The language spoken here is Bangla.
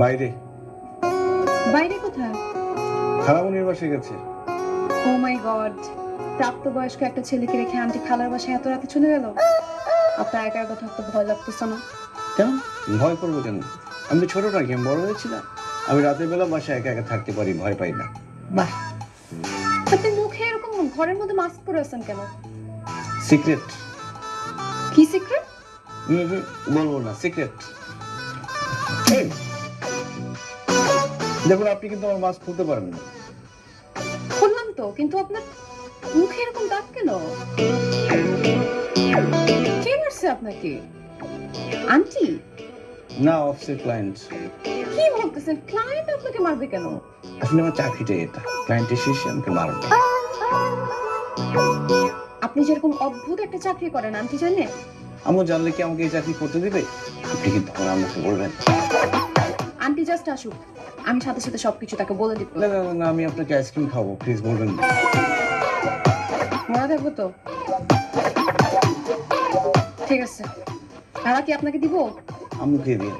বাইরে? বাইরে কোথায়? খালামনির বাসে গেছে। ও মাই গড প্রাপ্তবয়স্ক একটা ছেলেকে রেখে আন্টি খালার বাসায় এত রাতে চলে গেল? আপনার একা একা থাকতে ভয় লাগতেছে না। কেন? ভয় করব কেন? আমি তো ছোট আমি বড় হয়েছি না আমি রাতের বেলা বাসায় একা একা থাকতে পারি ভয় পাই না। বাহ। আপনি মুখে এরকম ঘরের মধ্যে মাস্ক পরে আছেন কেন? সিক্রেট। কি সিক্রেট? বলব না সিক্রেট। দেখুন আপনি কিন্তু আমার মাস্ক খুলতে পারেন না। খুললাম তো কিন্তু আপনার মুখে এরকম দাগ কেন? কে মারছে আপনাকে? আন্টি? না অফিসের ক্লায়েন্ট কি বলতেছেন? ক্লায়েন্ট আপনাকে মারবে কেন? আসলে আমার চাকরিটাই এটা। ক্লায়েন্টের শেষে আমাকে মারবে। আপনি যেরকম অদ্ভুত একটা চাকরি করেন আন্টি জানে আম্মু জানলে কি আমাকে এই চাকরি করতে দেবে? আপনি কিন্তু তখন আমাকে বলবেন। আন্টি জাস্ট আসুক। আমি সাথে সাথে সবকিছু তাকে বলে দিব। না না না, না আমি আপনাকে আইসক্রিম খাব প্লিজ বলবেন না। মনে থাকব তো। ঠিক আছে। ভাড়া কি আপনাকে দিব? আম্মুকে দিয়ে